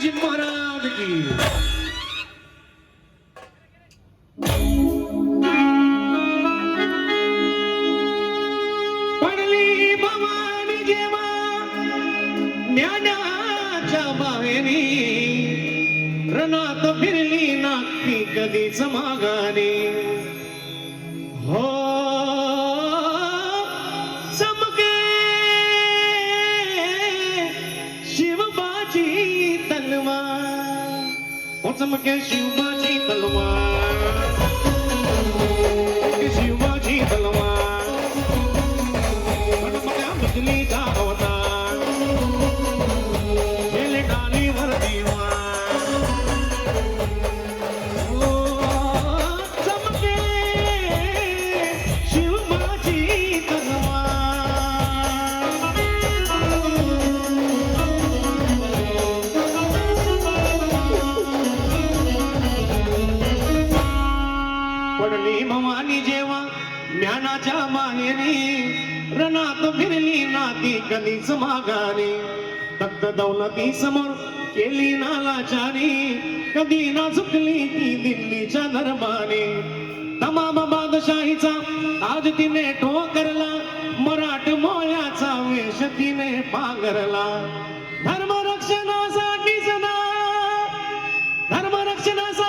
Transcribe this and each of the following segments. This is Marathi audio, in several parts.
संभाजी महाराज की. पडली रणात फिरली नागती कधीच मागाने. हो चमके Once I'm against you, my It's you, my G, the one. But I'm a little ज्ञानाच्या माहेरी रणात फिरली नाती कधीच माघारी. तक्त दौलती समोर केली नालाचारी कधी ना चुकली ती दिल्लीच्या दरबारी. तमाम बादशाहीचा आज तिने ठोकरला मराठ मोळ्याचा वेश तिने पांघरला. धर्मरक्षणासाठी सदा धर्मरक्षणासाठी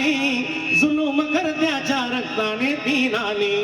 भवानी जुलूम करत्याच्या रक्ताने ती नाली